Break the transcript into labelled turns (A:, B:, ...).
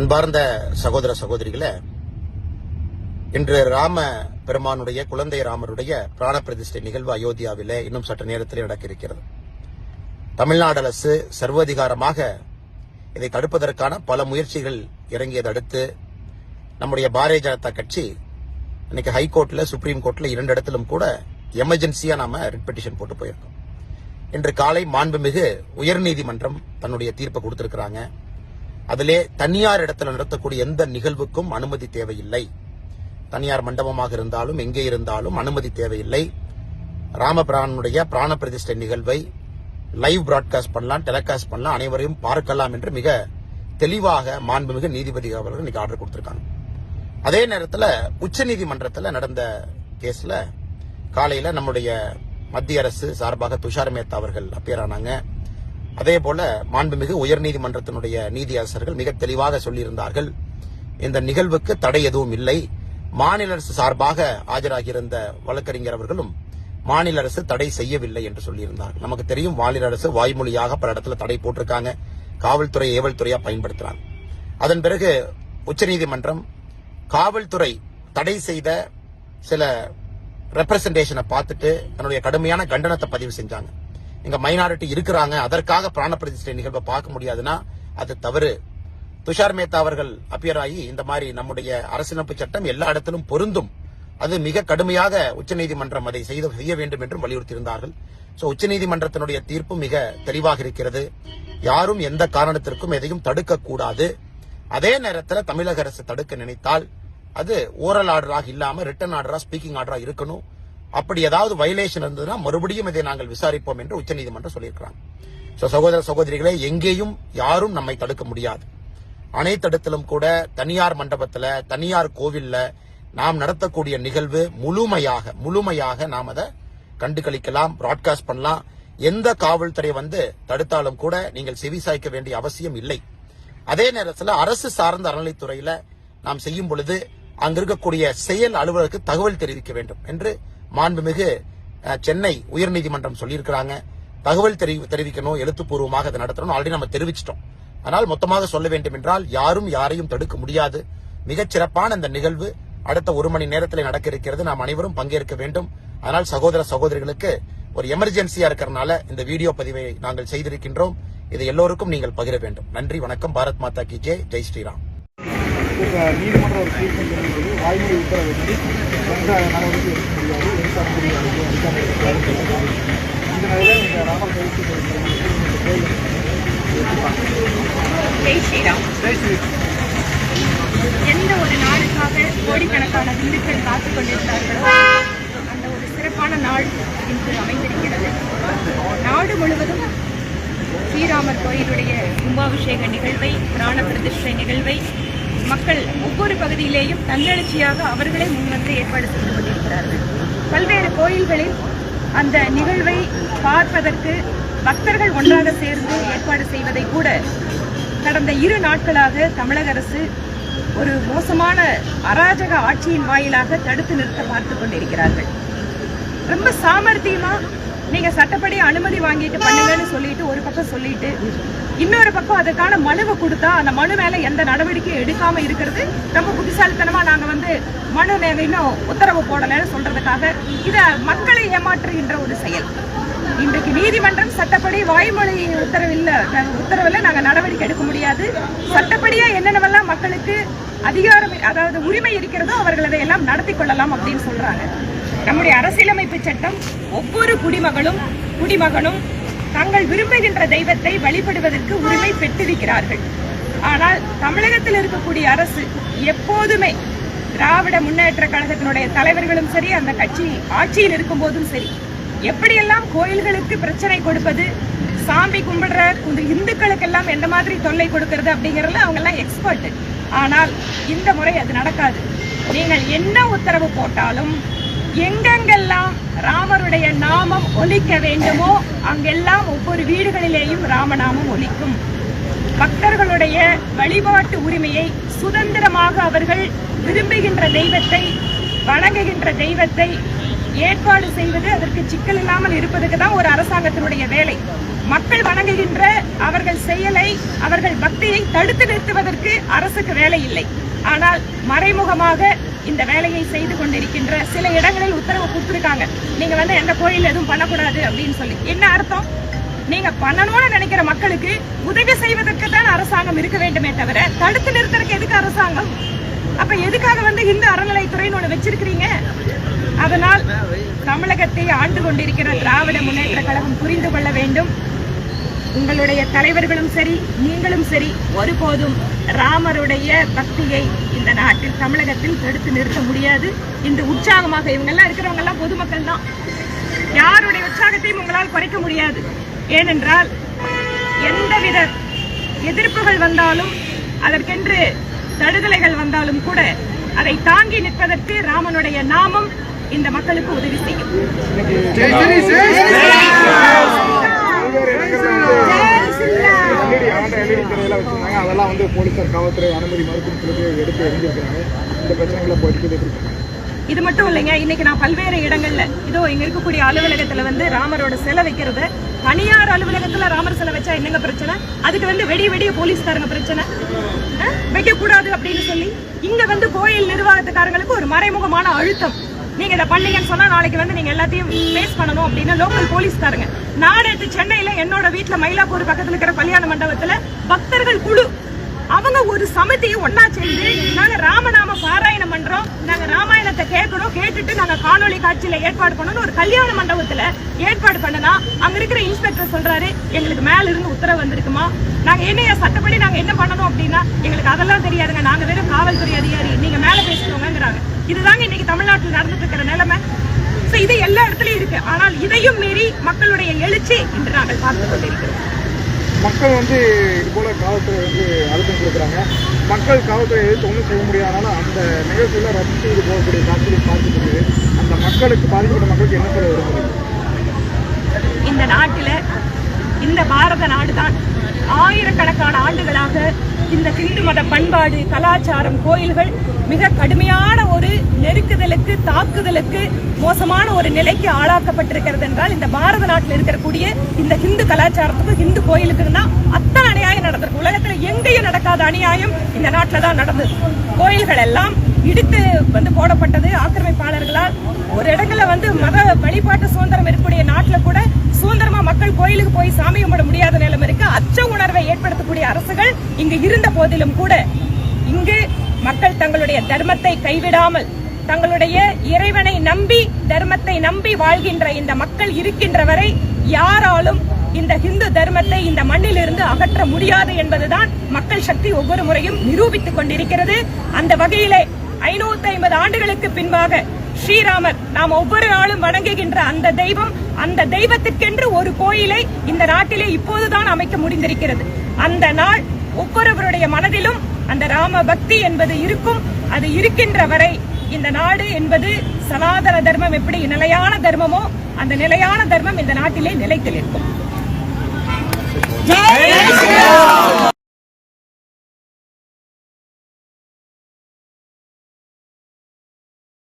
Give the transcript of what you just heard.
A: அன்பார்ந்த சகோதர சகோதரிகளே இன்று ராம பெருமானுடைய குழந்தை ராமருடைய பிராண பிரதிஷ்டை நிகழ்வு அயோத்தியாவிலே இன்னும் சற்று நேரத்தில் நடக்க இருக்கிறது தமிழ்நாடு அரசு சர்வதிகாரமாக இதை தடுப்பதற்கான பல முயற்சிகள் இறங்கியதை அடுத்து நம்முடைய பாரதிய ஜனதா கட்சி இன்னைக்கு ஹைகோர்ட்ல சுப்ரீம் கோர்ட்ல இரண்டு இடத்திலும் கூட எமர்ஜென்சியா நாம ரிட் பெட்டிஷன் போட்டு போயிருக்கோம். இன்று காலை மாண்புமிகு உயர்நீதிமன்றம் தன்னுடைய தீர்ப்பை கொடுத்திருக்கிறாங்க. அதிலே தனியார் இடத்துல நடத்தக்கூடிய எந்த நிகழ்வுக்கும் அனுமதி தேவையில்லை. தனியார் மண்டபமாக இருந்தாலும் எங்கே இருந்தாலும் அனுமதி தேவையில்லை. ராமபிரானுடைய பிராண பிரதிஷ்டை நிகழ்வை லைவ் பிராட்காஸ்ட் பண்ணலாம் டெலிகாஸ்ட் பண்ணலாம் அனைவரையும் பார்க்கலாம் என்று மிக தெளிவாக மாண்புமிகு நீதிபதி அவர்கள் இன்னைக்கு ஆர்டர் கொடுத்திருக்காங்க. அதே நேரத்தில் உச்சநீதிமன்றத்தில் நடந்த கேஸ்ல காலையில நம்முடைய மத்திய அரசு சார்பாக துஷார் மேத்தா அவர்கள் அப்பியர் ஆனாங்க அதே போல மாண்புமிகு உயர்நீதிமன்றத்தினுடைய நீதியரசர்கள் மிக தெளிவாக சொல்லியிருந்தார்கள். இந்த நிகழ்வுக்கு தடை எதுவும் இல்லை. மாநில அரசு சார்பாக ஆஜராகியிருந்த வழக்கறிஞர் அவர்களும் மாநில அரசு தடை செய்யவில்லை என்று சொல்லியிருந்தார் நமக்கு தெரியும் மாநில அரசு வாய்மொழியாக பல இடத்துல தடை போட்டிருக்காங்க. காவல்துறை ஏவல் துறையா பயன்படுத்துறாங்க. அதன் பிறகு உச்சநீதிமன்றம் காவல்துறை தடை செய்த சில ரெப்ரசன்டேஷனை பார்த்துட்டு தன்னுடைய கடுமையான கண்டனத்தை பதிவு செஞ்சாங்க. இங்க மைனாரிட்டி இருக்கிறாங்க அதற்காக பிராண பிரதிஷ்டை நிகழ்வை பார்க்க முடியாதுன்னா அது தவறு. துஷார் மேத்தா அவர்கள் அப்பியர் ஆகி இந்த மாதிரி நம்முடைய அரசியலமைப்பு சட்டம் எல்லா இடத்திலும் பொருந்தும். அது மிக கடுமையாக உச்சநீதிமன்றம் அதை செய்து செய்ய வேண்டும் என்றும் வலியுறுத்தியிருந்தார்கள். சோ உச்சநீதிமன்றத்தினுடைய தீர்ப்பு மிக தெளிவாக இருக்கிறது. யாரும் எந்த காரணத்திற்கும் எதையும் தடுக்க கூடாது அதே நேரத்தில் தமிழக அரசு தடுக்க நினைத்தால் அது ஓரல் ஆர்டராக இல்லாம ரிட்டன் ஆர்டரா ஸ்பீக்கிங் ஆர்டரா இருக்கணும். அப்படி ஏதாவது வயலேஷன் இருந்ததுன்னா மறுபடியும் இதை நாங்கள் விசாரிப்போம் என்று உச்சநீதிமன்றம் சொல்லியிருக்கிறாங்க. ஸோ சகோதர சகோதரிகளே எங்கேயும் யாரும் நம்மை தடுக்க முடியாது. அனைத்து இடத்திலும் கூட தனியார் மண்டபத்தில் தனியார் கோவில்ல நாம் நடத்தக்கூடிய நிகழ்வு முழுமையாக முழுமையாக நாம் அதை கண்டுகளிக்கலாம் பிராட்காஸ்ட் பண்ணலாம். எந்த காவல்துறை வந்து தடுத்தாலும் கூட நீங்கள் செவிசாய்க்க வேண்டிய அவசியம் இல்லை. அதே நேரத்தில் அரசு சார்ந்த அறநிலைத்துறையில நாம் செய்யும் பொழுது அங்க இருக்கக்கூடிய செயல் அலுவலருக்கு தகவல் தெரிவிக்க வேண்டும் என்று மாண்புமிகு சென்னை உயர்நீதிமன்றம் சொல்லியிருக்கிறாங்க. தகவல் தெரிவி தெரிவிக்கணும் எழுத்துப்பூர்வமாக அதை நடத்தணும் ஆல்ரெடி நம்ம தெரிவிச்சிட்டோம். ஆனால் மொத்தமாக சொல்ல வேண்டும் என்றால் யாரும் யாரையும் தடுக்க முடியாது. மிகச் சிறப்பான இந்த நிகழ்வு அடுத்த ஒரு மணி நேரத்தில் நடக்க இருக்கிறது. நாம் அனைவரும் பங்கேற்க வேண்டும். அதனால் சகோதர சகோதரிகளுக்கு ஒரு எமர்ஜென்சியா இருக்கிறனால இந்த வீடியோ பதிவை நாங்கள் செய்திருக்கின்றோம். இதை எல்லோருக்கும் நீங்கள் பகிர வேண்டும். நன்றி வணக்கம். பாரத் மாதா கி ஜெய். ஜெய் ஸ்ரீராம்.
B: நீதிமன்ற ஒரு வாய்மொழி முடியாது எடுக்க முடியாது எடுக்க முடியாது இந்த ராமர் கைது
C: எந்த ஒரு நாளுக்காக கோடிக்கணக்கான இந்துக்கள் காத்து கொண்டிருந்தார்களோ அந்த ஒரு சிறப்பான நாள் இன்று அமைந்திருக்கிறது. நாடு முழுவதும் ஸ்ரீராமர் கோயிலுடைய கும்பாபிஷேக நிகழ்வை பிராண பிரதிஷ்டை நிகழ்வை மக்கள் ஒவ்வொரு பகுதியிலேயும் தன்னெழுச்சியாக அவர்களே முன்வந்து ஏற்பாடு செய்து கொண்டிருக்கிறார்கள். பல்வேறு கோயில்களில் அந்த நிகழ்வை பார்ப்பதற்கு பக்தர்கள் ஒன்றாக சேர்ந்து ஏற்பாடு செய்வதை கூட கடந்த இரு நாட்களாக தமிழக அரசு ஒரு மோசமான அராஜக ஆட்சியின் வாயிலாக தடுத்து நிறுத்த பார்த்து கொண்டிருக்கிறார்கள். ரொம்ப சாமர்த்தியமாக நீங்க சட்டப்படி அனுமதி வாங்கிட்டு பண்ணுங்கன்னு சொல்லிட்டு ஒரு பக்கம் சொல்லிட்டு இன்னொரு பக்கம் அதுக்கான மனுவை கொடுத்தா அந்த மனு மேல எந்த நடவடிக்கையும் எடுக்காம இருக்கிறது. ரொம்ப புத்திசாலித்தனமா நாங்க வந்து மனு நாங்க இன்னும் உத்தரவு போடலைன்னு சொல்றதுக்காக இத மக்களை ஏமாற்றுகின்ற ஒரு செயல். இன்றைக்கு நீதிமன்றம் சட்டப்படி வாய்மொழி உத்தரவில் உத்தரவில் நாங்கள் நடவடிக்கை எடுக்க முடியாது. சட்டப்படியா என்னென்னவெல்லாம் மக்களுக்கு அதிகாரம் அதாவது உரிமை இருக்கிறதோ அவர்கள் அதையெல்லாம் நடத்தி கொள்ளலாம் அப்படின்னு சொல்றாங்க. நம்முடைய அரசியலமைப்பு சட்டம் ஒவ்வொரு குடிமகளும் குடிமகனும் தங்கள் விரும்புகின்ற தெய்வத்தை வழிபடுவதற்கு உரிமை பெற்றிருக்கிறார்கள். ஆனால் தமிழகத்தில் இருக்கக்கூடிய அரசு எப்போதுமே திராவிட முன்னேற்ற கழகத்தினுடைய தலைவர்களும் சரி அந்த கட்சி ஆட்சியில் இருக்கும் போதும் சரி எப்படியெல்லாம் கோயில்களுக்கு பிரச்சனை கொடுப்பது சாமி கும்பிடுற இந்த இந்துக்களுக்கெல்லாம் எந்த மாதிரி தொல்லை கொடுக்கறது அப்படிங்கறதுல அவங்க எல்லாம் எக்ஸ்பர்ட் ஆனால் இந்த முறை அது நடக்காது. நீங்கள் என்ன உத்தரவு போட்டாலும் எங்கெங்கெல்லாம் ராமருடைய நாமம் ஒலிக்க வேண்டுமோ அங்கெல்லாம் ஒவ்வொரு வீடுகளிலேயும் ராமநாமம் ஒலிக்கும். பக்தர்களுடைய வழிபாட்டு உரிமையை சுதந்திரமாக அவர்கள் விரும்புகின்ற தெய்வத்தை வணங்குகின்ற தெய்வத்தை ஏற்பாடு செய்வது அதற்கு சிக்கல் இல்லாமல் இருப்பதுக்கு தான் ஒரு அரசாங்கத்தினுடைய வேலை. மக்கள் வணங்குகின்ற அவர்கள் செயலை அவர்கள் பக்தியை தடுத்து நிறுத்துவதற்கு அரசுக்கு வேலை இல்லை. ஆனால் மறைமுகமாக இந்த வேலையை செய்து கொண்டிருக்கின்ற சில இடங்களில் உத்தரவு கொடுத்துருக்காங்க. நீங்க வந்து எந்த கோயில் எதுவும் பண்ணக்கூடாது அப்படின்னு சொல்லி. என்ன அர்த்தம்? நீங்க பண்ணணும்னு நினைக்கிற மக்களுக்கு உதவி செய்வதற்கு தான் அரசாங்கம் இருக்க வேண்டுமே தவிர தடுத்து நிறுத்தறதுக்கு எதுக்கு அரசாங்கம்? அப்ப எதுக்காக வந்து இந்து அறநிலைத்துறைன்னு ஒண்ணு வச்சிருக்கிறீங்க? அதனால் தமிழகத்தை ஆண்டு கொண்டிருக்கிற திராவிட முன்னேற்ற கழகம் புரிந்து கொள்ள வேண்டும். உங்களுடைய தலைவர்களும் சரி நீங்களும் சரி ஒருபோதும் ராமருடைய பக்தியை இந்த நாட்டில் தமிழகத்தில் தடுத்து நிறுத்த முடியாது. இன்று உற்சாகமாக இவங்கெல்லாம் இருக்கிறவங்க எல்லாம் பொதுமக்கள் தான். யாருடைய உற்சாகத்தையும் உங்களால் குறைக்க முடியாது. ஏனென்றால் எந்தவித எதிர்ப்புகள் வந்தாலும் அதற்கென்று தடுதலைகள் வந்தாலும் கூட அதை தாங்கி நிற்பதற்கு ராமனுடைய நாமம் இந்த மக்களுக்கு உதவி செய்யும்
B: பல்வேறு இடங்கள்ல வந்து எல்இடி எல்இடி திரையெல்லாம் அதெல்லாம் வந்து போலீசார் காவல்துறை அனுமதி மறுக்கும் எடுத்து எரிஞ்சிருக்கிறாங்க. இந்த பிரச்சனைகளை போயிட்டு
C: இது மட்டும் இல்லைங்க இன்னைக்கு நான் பல்வேறு இடங்கள்ல இதோ இங்க இருக்கக்கூடிய அலுவலகத்துல வந்து ராமரோட சிலை வைக்கிறது. தனியார் அலுவலகத்துல ராமர் சிலை வச்சா என்னங்க பிரச்சனை? அதுக்கு வந்து வெடி வெடிய போலீஸ்காரங்க பிரச்சனை. வைக்க வைக்கக்கூடாது அப்படின்னு சொல்லி இங்க வந்து கோயில் நிர்வாகத்துக்காரங்களுக்கு ஒரு மறைமுகமான அழுத்தம். நீங்க இதை பண்ணீங்கன்னு சொன்னா நாளைக்கு வந்து நீங்க எல்லாத்தையும் ஃபேஸ் பண்ணணும் அப்படின்னு லோக்கல் போலீஸ்காரங்க நான் நேத்து சென்னையில என்னோட வீட்டுல மயிலாப்பூர் பக்கத்துல இருக்கிற கல்யாண மண்டபத்துல பக்தர்கள் குழு. அவங்க ஒரு சமிதியை ஒன்னா சேர்ந்து நாங்க ராமநாம பாராயணம் பண்றோம். நாங்க ராமாயணத்தை கேட்கணும் கேட்டுட்டு நாங்க காணொளி காட்சியில ஏற்பாடு பண்ணணும் ஒரு கல்யாண மண்டபத்துல ஏற்பாடு பண்ணனா அங்க இருக்கிற இன்ஸ்பெக்டர் சொல்றாரு எங்களுக்கு மேல இருந்து உத்தரவு வந்திருக்குமா? நாங்க என்ன சட்டப்படி நாங்க என்ன பண்ணணும் அப்படின்னா எங்களுக்கு அதெல்லாம் தெரியாதுங்க. நாங்க வெறும் காவல்துறை அதிகாரி. நீங்க மேல பேசிக்கோங்கிறாங்க இதுதாங்க இன்னைக்கு தமிழ்நாட்டில் நடந்துட்டு இருக்கிற நிலைமை. So, இது எல்லா இடத்துலயும் இருக்கு. ஆனால் இதையும் மீறி மக்களுடைய எழுச்சி இன்று நாங்கள் பார்த்துக் கொண்டிருக்கிறோம்.
B: மக்கள் வந்து இது போல காவல்துறை வந்து அழுத்தம் கொடுக்குறாங்க. மக்கள் காவல்துறை எதிர்த்து ஒன்றும் செய்ய முடியாதனால அந்த நிகழ்ச்சியில் ரத்து செய்து போகக்கூடிய காட்சிகள் பார்த்து முடியுது அந்த மக்களுக்கு பாதிக்கப்பட்ட மக்களுக்கு என்ன சொல்ல விரும்புகிறீங்க?
C: இந்த நாட்டில இந்த பாரத நாடுதான் ஆயிரக்கணக்கான ஆண்டுகளாக இந்த இந்து மத பண்பாடு கலாச்சாரம் கோயில்கள் மிக கடுமையான ஒரு நெருக்குதலுக்கு தாக்குதலுக்கு மோசமான ஒரு நிலைக்கு ஆளாக்கப்பட்டிருக்கிறது என்றால் இந்த பாரத நாட்டில் இருக்கக்கூடிய இந்த ஹிந்து கலாச்சாரத்துக்கு ஹிந்து கோயிலுக்கு தான் அத்தனை அநியாயம் நடந்திருக்கு. உலகத்தில் எங்கேயும் நடக்காத அநியாயம் இந்த நாட்டில் தான் நடந்தது. கோயில்கள் எல்லாம் இடித்து வந்து போடப்பட்டது. ஆக்கிரமிப்பாளர்களால் ஒரு இடங்களில் வந்து மத வழிபாட்டு சுதந்திரம் இருக்கக்கூடிய நாட்டில் கூட மக்கள் கோயிலுக்கு போய் சாமி கும்பிட முடியாத நிலைமை இருக்கு. அச்ச உணர்வை ஏற்படுத்தக்கூடிய அரசுகள் இங்கு இருந்த போதிலும் கூட இங்கு மக்கள் தங்களுடைய தர்மத்தை கைவிடாமல் தங்களுடைய இறைவனை நம்பி தர்மத்தை நம்பி வாழ்கின்ற இந்த மக்கள் இருக்கின்ற வரை யாராலும் இந்த இந்து தர்மத்தை இந்த மண்ணிலிருந்து அகற்ற முடியாது என்பதுதான் மக்கள் சக்தி ஒவ்வொரு முறையும் நிரூபித்துக் கொண்டிருக்கிறது. அந்த வகையிலே ஐநூத்தி ஐம்பது ஆண்டுகளுக்கு பின்பாக ஸ்ரீராமர் நாம் ஒவ்வொரு நாளும் வணங்குகின்ற அந்த தெய்வம் அந்த தெய்வத்திற்கென்று ஒரு கோயிலை இந்த நாட்டிலே இப்போதுதான் அமைக்க முடிந்திருக்கிறது. அந்த நாள் ஒவ்வொருவருடைய மனதிலும் அந்த ராம பக்தி என்பது இருக்கும். அது இருக்கின்ற வரை இந்த நாடு என்பது சனாதன தர்மம் எப்படி நிலையான தர்மமோ அந்த நிலையான தர்மம் இந்த நாட்டிலே நிலைத்து நிற்கும்.